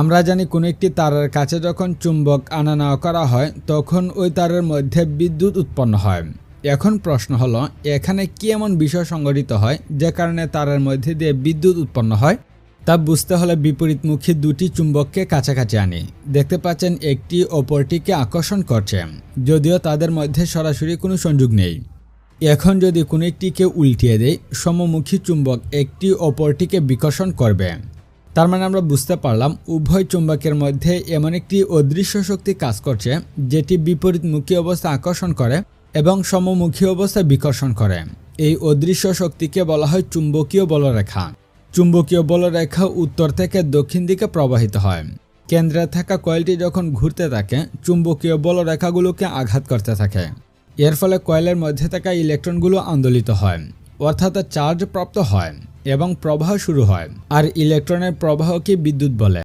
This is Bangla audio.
আমরা জানি কোনো একটি তারের কাছে যখন চুম্বক আনা নেওয়া করা হয়, তখন ওই তারের মধ্যে বিদ্যুৎ উৎপন্ন হয়। এখন প্রশ্ন হলো, এখানে কি এমন বিষয় সংঘটিত হয়, যে কারণে তারের মধ্যে দিয়ে বিদ্যুৎ উৎপন্ন হয়? তা বুঝতে হলে বিপরীতমুখী দুটি চুম্বককে কাছাকাছি আনি। দেখতে পাচ্ছেন, একটি অপরটিকে আকর্ষণ করছে। যদিও তাদের মধ্যে সরাসরি কোনো সংযোগ নেই। এখন যদি কোনো একটিকে উল্টিয়ে দেয় সমমুখী চুম্বক একটি অপরটিকে বিকর্ষণ করবে। তার মানে আমরা বুঝতে পারলাম উভয় চুম্বকের মধ্যে এমন একটি অদৃশ্য শক্তি কাজ করছে, যেটি বিপরীতমুখী অবস্থা আকর্ষণ করে এবং সমমুখী অবস্থা বিকর্ষণ করে। এই অদৃশ্য শক্তিকে বলা হয় চুম্বকীয় বলরেখা। চুম্বকীয় বলরেখা উত্তর থেকে দক্ষিণ দিকে প্রবাহিত হয়। কেন্দ্রে থাকা কয়েলটি যখন ঘুরতে থাকে, চুম্বকীয় বলরেখাগুলোকে আঘাত করতে থাকে। এর ফলে কয়েলের মধ্যে থাকা ইলেকট্রনগুলো আন্দোলিত হয়, অর্থাৎ চার্জ প্রাপ্ত হয়। এবং প্রবাহ শুরু হয়। আর ইলেকট্রনের প্রবাহকে বিদ্যুৎ বলে।